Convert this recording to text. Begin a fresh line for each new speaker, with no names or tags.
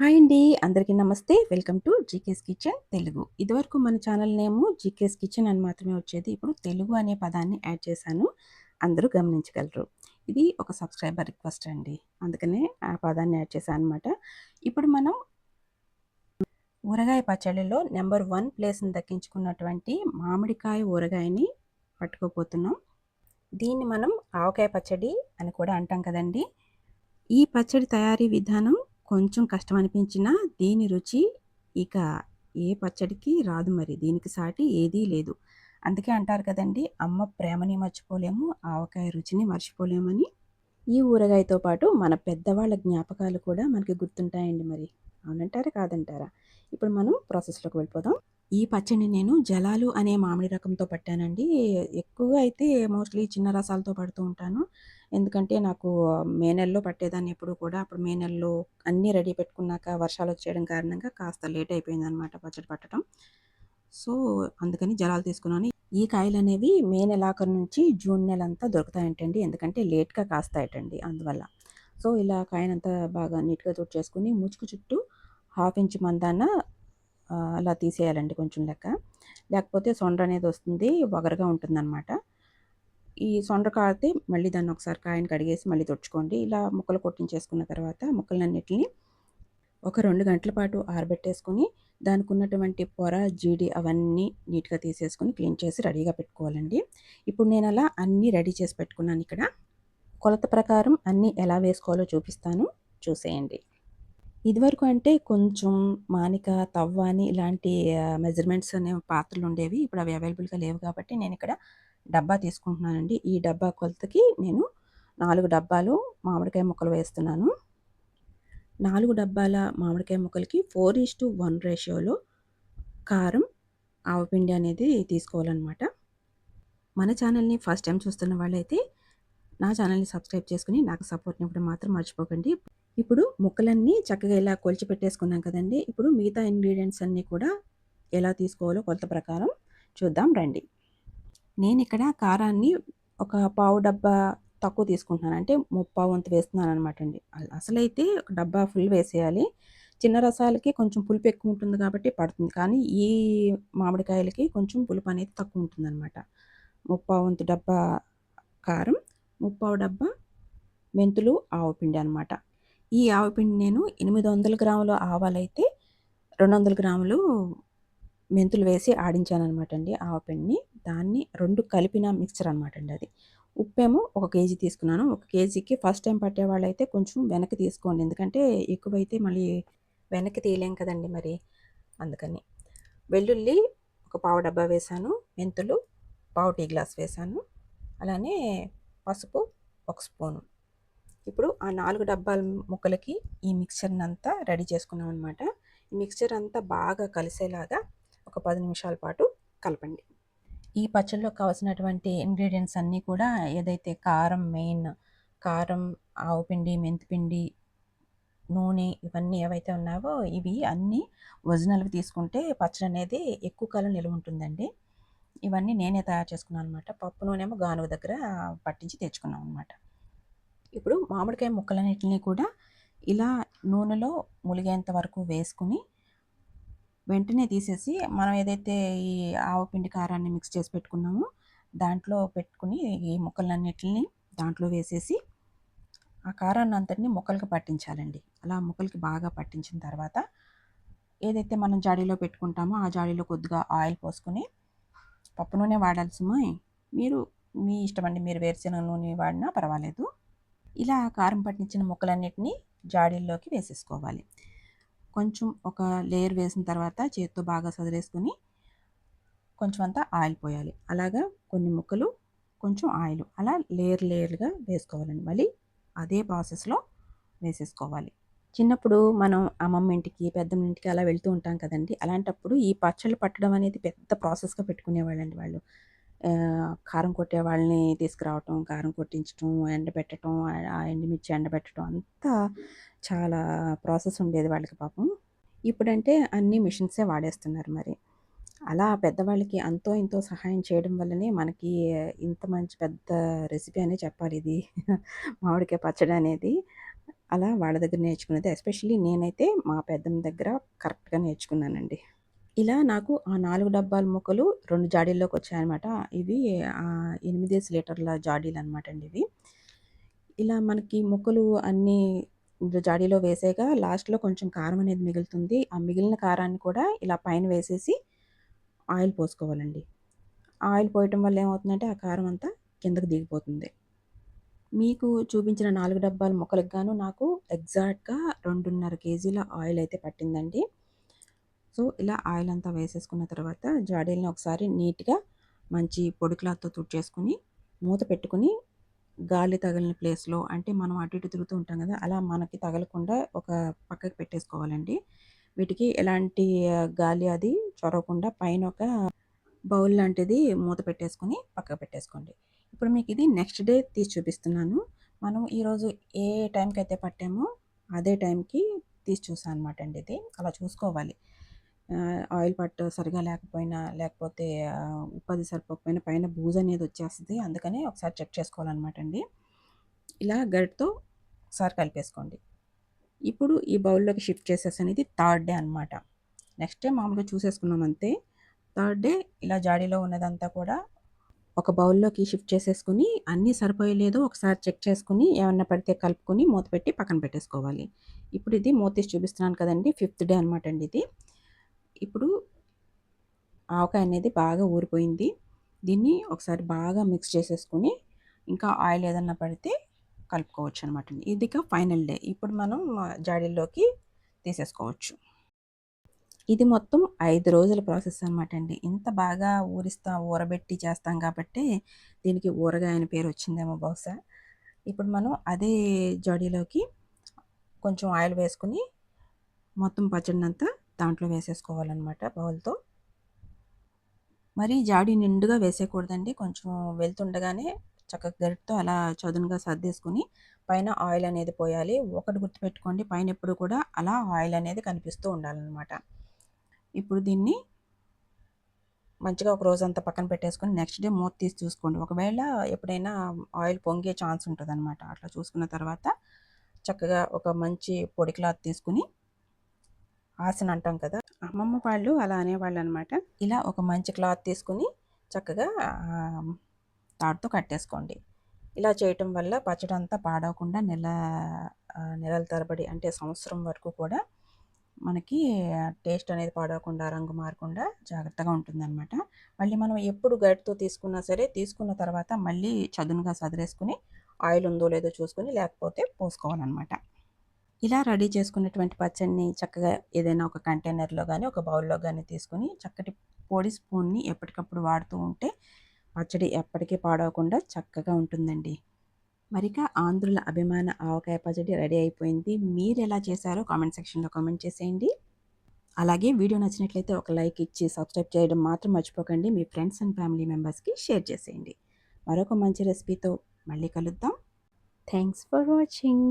Hi అండి. అందరికీ నమస్తే. Welcome to GK's kitchen Telugu. ఇదివరకు మన ఛానల్ నేము జీకేస్ కిచెన్ అని మాత్రమే వచ్చేది. ఇప్పుడు తెలుగు అనే పదాన్ని యాడ్ చేశాను. అందరూ గమనించగలరు. ఇది ఒక సబ్స్క్రైబర్ రిక్వెస్ట్ అండి. అందుకనే ఆ పదాన్ని యాడ్ చేశాను అనమాట ఇప్పుడు మనం ఊరగాయ పచ్చడిలో నెంబర్ వన్ ప్లేస్ని దక్కించుకున్నటువంటి మామిడికాయ ఊరగాయని పట్టుకోపోతున్నాం దీన్ని మనం ఆవకాయ పచ్చడి అని కూడా అంటాం కదండి. ఈ పచ్చడి తయారీ విధానం కొంచెం కష్టం అనిపించినా దీని రుచి ఇక ఏ పచ్చడికి రాదు మరి. దీనికి సాటి ఏదీ లేదు. అందుకే అంటారు కదండి అమ్మ ప్రేమని మర్చిపోలేము ఆవకాయ రుచిని మర్చిపోలేమని. ఈ ఊరగాయతో పాటు మన పెద్దవాళ్ళ జ్ఞాపకాలు కూడా మనకి గుర్తుంటాయండి మరి. అవునంటారా కాదంటారా? ఇప్పుడు మనం ప్రాసెస్లోకి వెళ్ళిపోదాం. ఈ పచ్చడిని నేను జలాలు అనే మామిడి రకంతో పట్టానండి. ఎక్కువగా అయితే మోస్ట్లీ చిన్న రసాలతో పడుతూ ఉంటాను. ఎందుకంటే నాకు మే నెలలో పట్టేదాన్ని ఎప్పుడు కూడా. అప్పుడు మే నెలలో అన్నీ రెడీ పెట్టుకున్నాక వర్షాలు వచ్చేయడం కారణంగా కాస్త లేట్ అయిపోయింది అనమాట పచ్చడి పట్టడం. సో అందుకని జలాలు తీసుకున్నాను. ఈ కాయలు అనేవి మే నెలాఖరు నుంచి జూన్ నెల అంతా దొరుకుతాయంటండి. ఎందుకంటే లేట్గా కాస్తాయటండి అందువల్ల. సో ఇలా కాయనంతా బాగా నీట్గా తోడు చేసుకుని ముచుకు చుట్టూ హాఫ్ ఇంచ్ మందాన అలా తీసేయాలండి కొంచెం లెక్క. లేకపోతే సొండ్ర అనేది వస్తుంది వగరగా ఉంటుందన్నమాట. ఈ సొండ్ర మళ్ళీ దాన్ని ఒకసారి కాయని కడిగేసి మళ్ళీ తుడుచుకోండి. ఇలా ముక్కలు కొట్టించేసుకున్న తర్వాత ముక్కలన్నిటిని ఒక రెండు గంటల పాటు ఆరబెట్టేసుకుని దానికి ఉన్నటువంటి పొర జీడి అవన్నీ నీట్గా తీసేసుకుని క్లీన్ చేసి రెడీగా పెట్టుకోవాలండి. ఇప్పుడు నేను అలా అన్నీ రెడీ చేసి పెట్టుకున్నాను ఇక్కడ. కొలత ప్రకారం అన్నీ ఎలా వేసుకోవాలో చూపిస్తాను. చూసేయండి. ఇదివరకు అంటే కొంచెం మానిక తవ్వ అని ఇలాంటి మెజర్మెంట్స్ అనే పాత్రలు ఉండేవి. ఇప్పుడు అవి అవైలబుల్గా లేవు కాబట్టి నేను ఇక్కడ డబ్బా తీసుకుంటున్నానండి. ఈ డబ్బా కొలతకి నేను నాలుగు డబ్బాలు మామిడికాయ ముక్కలు వేస్తున్నాను. నాలుగు డబ్బాల మామిడికాయ ముక్కలకి ఫోర్ ఈస్ టు వన్ రేషియోలో కారం ఆవపిండి అనేది తీసుకోవాలన్నమాట. మన ఛానల్ని ఫస్ట్ టైం చూస్తున్న వాళ్ళైతే నా ఛానల్ని సబ్స్క్రైబ్ చేసుకుని నాకు సపోర్ట్ని ఇప్పుడు మాత్రం మర్చిపోకండి. ఇప్పుడు ముక్కలన్నీ చక్కగా ఇలా కొలిచి పెట్టేసుకున్నాం కదండి. ఇప్పుడు మిగతా ఇంగ్రీడియంట్స్ అన్నీ కూడా ఎలా తీసుకోవాలో కొలత ప్రకారం చూద్దాం రండి. నేను ఇక్కడ కారాన్ని ఒక పావు డబ్బా తక్కువ తీసుకుంటున్నాను. అంటే ముప్పావు వంతు వేస్తున్నాను అనమాట అండి. అసలైతే ఒక డబ్బా ఫుల్ వేసేయాలి. చిన్న రసాలకి కొంచెం పులుపు ఎక్కువ ఉంటుంది కాబట్టి పడుతుంది. కానీ ఈ మామిడికాయలకి కొంచెం పులుపు అనేది తక్కువ ఉంటుంది అనమాట ముప్పావు వంతు డబ్బా కారం ముప్పావు డబ్బా మెంతులు ఆవు పిండి అనమాట ఈ ఆవపిండి నేను ఎనిమిది వందల గ్రాముల ఆవాలైతే రెండు వందల గ్రాములు మెంతులు వేసి ఆడించాను అనమాట అండి ఆవపిండిని దాన్ని రెండు కలిపిన మిక్చర్ అనమాట అండి అది. ఉప్పేమో ఒక కేజీ తీసుకున్నాను. ఒక కేజీకి ఫస్ట్ టైం పట్టే వాళ్ళైతే కొంచెం వెనక్కి తీసుకోండి. ఎందుకంటే ఎక్కువైతే మళ్ళీ వెనక్కి తీయలేం కదండి మరి. అందుకని వెల్లుల్లి ఒక పావు డబ్బా వేసాను. మెంతులు పావు టీ గ్లాస్ వేసాను. అలానే పసుపు ఒక స్పూను. ఇప్పుడు ఆ నాలుగు డబ్బాల ముక్కలకి ఈ మిక్చర్ని అంతా రెడీ చేసుకున్నాం అనమాట ఈ మిక్చర్ అంతా బాగా కలిసేలాగా ఒక పది నిమిషాల పాటు కలపండి. ఈ పచ్చళ్ళలో కావాల్సినటువంటి ఇంగ్రీడియంట్స్ అన్నీ కూడా ఏదైతే కారం మెయిన్ కారం ఆవు పిండి మెంతిపిండి నూనె ఇవన్నీ ఏవైతే ఉన్నావో ఇవి అన్నీ ఒరిజినల్వి తీసుకుంటే పచ్చడి అనేది ఎక్కువ కాలం నిలువ ఉంటుందండి. ఇవన్నీ నేనే తయారు చేసుకున్నాను అనమాట పప్పు నూనెమో గానుగ దగ్గర పట్టించి తెచ్చుకున్నాం అనమాట ఇప్పుడు మామిడికాయ ముక్కలన్నిటిని కూడా ఇలా నూనెలో ములిగేంత వరకు వేసుకుని వెంటనే తీసేసి మనం ఏదైతే ఈ ఆవపిండి కారాన్ని మిక్స్ చేసి పెట్టుకున్నామో దాంట్లో పెట్టుకుని ఈ ముక్కలన్నిటిని దాంట్లో వేసేసి ఆ కారాన్ని అంతటిని ముక్కలకి పట్టించాలండి. అలా ముక్కలకి బాగా పట్టించిన తర్వాత ఏదైతే మనం జాడీలో పెట్టుకుంటామో ఆ జాడీలో కొద్దిగా ఆయిల్ పోసుకొని పప్పు నూనె వాడాల్సిమో మీరు మీ ఇష్టం అండి మీరు వేరుశెనగ నూనె వాడినా పర్వాలేదు. ఇలా కారం పట్టించిన ముక్కలన్నిటిని జాడీల్లోకి వేసేసుకోవాలి. కొంచెం ఒక లేయర్ వేసిన తర్వాత చేతితో బాగా సదిరేసుకొని కొంచెం అంతా ఆయిల్ పోయాలి. అలాగా కొన్ని ముక్కలు కొంచెం ఆయిల్ అలా లేయర్ లేయర్గా వేసుకోవాలండి. మళ్ళీ అదే ప్రాసెస్లో వేసేసుకోవాలి. చిన్నప్పుడు మనం అమ్మమ్మ ఇంటికి పెద్దమ్మ ఇంటికి అలా వెళ్తూ ఉంటాం కదండి. అలాంటప్పుడు ఈ పచ్చళ్ళు పట్టడం అనేది పెద్ద ప్రాసెస్గా పెట్టుకునేవాళ్ళండి వాళ్ళు. కారం కొట్టే వాళ్ళని తీసుకురావటం కారం కొట్టించటం ఎండబెట్టడం ఆ ఎండుమిర్చి ఎండబెట్టడం అంతా చాలా ప్రాసెస్ ఉండేది వాళ్ళకి పాపం. ఇప్పుడంటే అన్ని మిషన్సే వాడేస్తున్నారు మరి. అలా పెద్దవాళ్ళకి అంతో ఇంతో సహాయం చేయడం వల్లనే మనకి ఇంత మంచి పెద్ద రెసిపీ అనే చెప్పాలి ఇది. మామిడికాయ పచ్చడి అనేది అలా వాళ్ళ దగ్గర నేర్చుకున్నది. ఎస్పెషల్లీ నేనైతే మా పెద్దమ్మ దగ్గర కరెక్ట్‌గా నేర్చుకున్నానండి. ఇలా నాకు ఆ నాలుగు డబ్బాల ముక్కలు రెండు జాడీల్లోకి వచ్చాయన్నమాట. ఇవి ఎనిమిదేసి లీటర్ల జాడీలు అనమాట అండి ఇవి. ఇలా మనకి ముక్కలు అన్నీ జాడీలో వేసాక లాస్ట్‌లో కొంచెం కారం అనేది మిగులుతుంది. ఆ మిగిలిన కారాన్ని కూడా ఇలా పైన వేసేసి ఆయిల్ పోసుకోవాలండి. ఆయిల్ పోయటం వల్ల ఏమవుతుందంటే ఆ కారం అంతా కిందకు దిగిపోతుంది. మీకు చూపించిన నాలుగు డబ్బాల ముక్కలకు గాను నాకు ఎగ్జాక్ట్‌గా 2.5 కేజీల ఆయిల్ అయితే పట్టిందండి. సో, ఇలా ఆయిల్ అంతా వేసేసుకున్న తర్వాత జాడీలను ఒకసారి నీట్‌గా మంచి పొడి క్లాత్‌తో తుడిచేసుకుని మూత పెట్టుకొని గాలి తగిలిన ప్లేస్‌లో అంటే మనం అటు ఇటు తిరుగుతూ ఉంటాం కదా! అలా మనకి తగలకుండా ఒక పక్కకి పెట్టేసుకోవాలండి. వీటికి ఎలాంటి గాలి అది చొరవకుండా పైన ఒక బౌల్ లాంటిది మూత పెట్టేసుకొని పక్కకు పెట్టేసుకోండి. ఇప్పుడు మీకు ఇది నెక్స్ట్ డే తీసి చూపిస్తున్నాను. మనం ఈరోజు ఏ టైంకి అయితే పట్టామో అదే టైంకి తీసి చూసాను అనమాట అండి ఇది. అలా చూసుకోవాలి. ఆయిల్ పట్టు సరిగా లేకపోయినా, లేకపోతే ఉప్పది సరిపోకపోయినా పైన బూజు అనేది వచ్చేస్తుంది అందుకని ఒకసారి చెక్ చేసుకోవాలన్నమాట అండి. ఇలా గరిటతో ఒకసారి కలిపేసుకోండి. ఇప్పుడు ఈ బౌల్‌లోకి షిఫ్ట్ చేసేసాను. ఇది థర్డ్ డే అనమాట. నెక్స్ట్ డే మామూలుగా చూసేసుకున్నాం అంతే. థర్డ్ డే ఇలా జాడీలో ఉన్నదంతా కూడా ఒక బౌల్‌లోకి షిఫ్ట్ చేసేసుకుని అన్నీ సరిపోయలేదో ఒకసారి చెక్ చేసుకుని ఏమన్నా పడితే కలుపుకొని మూత పెట్టి పక్కన పెట్టేసుకోవాలి. ఇప్పుడు ఇది మూత తీసి చూపిస్తున్నాను కదండి ఫిఫ్త్ డే అనమాట అండి ఇది. ఇప్పుడు ఆవకాయ అనేది బాగా ఊరిపోయింది. దీన్ని ఒకసారి బాగా మిక్స్ చేసేసుకొని ఇంకా ఆయిల్ ఏదన్నా పడితే కలుపుకోవచ్చు అనమాట అండి. ఇది ఇక ఫైనల్ డే. ఇప్పుడు మనం జాడీల్లోకి తీసేసుకోవచ్చు. ఇది మొత్తం ఐదు రోజుల ప్రాసెస్ అనమాట అండి. ఇంత బాగా ఊరిస్తా ఊరబెట్టి చేస్తాం కాబట్టే దీనికి ఊరగాయ అనే పేరు వచ్చిందేమో బహుశా. ఇప్పుడు మనం అదే జాడీలోకి కొంచెం ఆయిల్ వేసుకొని మొత్తం పచ్చడినంతా దాంట్లో వేసేసుకోవాలనమాట బౌల్‌తో. మరీ జాడి నిండుగా వేసేయకూడదండి. కొంచెం వెళ్తుండగానే చక్కగా గరిటెతో అలా చదునుగా సర్దేసుకుని పైన ఆయిల్ అనేది పోయాలి. ఒకటి గుర్తుపెట్టుకోండి పైన ఎప్పుడు కూడా అలా ఆయిల్ అనేది కనిపిస్తూ ఉండాలన్నమాట ఇప్పుడు దీన్ని మంచిగా ఒక రోజంతా పక్కన పెట్టేసుకొని నెక్స్ట్ డే మూత తీసి చూసుకోండి. ఒకవేళ ఎప్పుడైనా ఆయిల్ పొంగే ఛాన్స్ ఉంటదనమాట. అట్లా చూసుకున్న తర్వాత చక్కగా ఒక మంచి పొడి క్లాత్ తీసుకొని ఆసన అంటాం కదా! అమ్మమ్మ వాళ్ళు అలా అనేవాళ్ళు అనమాట ఇలా ఒక మంచి క్లాత్ తీసుకొని చక్కగా తాడుతో కట్టేసుకోండి. ఇలా చేయటం వల్ల పచ్చడి అంతా పాడవకుండా నెల నెలల తరబడి అంటే సంవత్సరం వరకు కూడా మనకి టేస్ట్ అనేది పాడవకుండా, రంగు మారకుండా జాగ్రత్తగా ఉంటుందనమాట. మళ్ళీ మనం ఎప్పుడు గడితో తీసుకున్నా సరే, తీసుకున్న తర్వాత మళ్ళీ చదునుగా సదిరేసుకుని ఆయిల్ ఉందో లేదో చూసుకొని లేకపోతే పోసుకోవాలనమాట. ఇలా రెడీ చేసుకున్నటువంటి పచ్చడిని చక్కగా ఏదైనా ఒక కంటైనర్‌లో కానీ ఒక బౌల్‌లో కానీ తీసుకొని చక్కటి పొడి స్పూన్‌ని ఎప్పటికప్పుడు వాడుతూ ఉంటే పచ్చడి ఎప్పటికీ పాడవకుండా చక్కగా ఉంటుందండి. మరిక ఆంధ్రుల అభిమాన ఆవకాయ పచ్చడి రెడీ అయిపోయింది. మీరు ఎలా చేశారో కామెంట్ సెక్షన్‌లో కామెంట్ చేసేయండి. అలాగే వీడియో నచ్చినట్లయితే ఒక లైక్ ఇచ్చి సబ్స్క్రైబ్ చేయడం మాత్రం మర్చిపోకండి. మీ ఫ్రెండ్స్ అండ్ ఫ్యామిలీ మెంబర్స్‌కి షేర్ చేసేయండి. మరొక మంచి రెసిపీతో మళ్ళీ కలుద్దాం. Thanks for watching.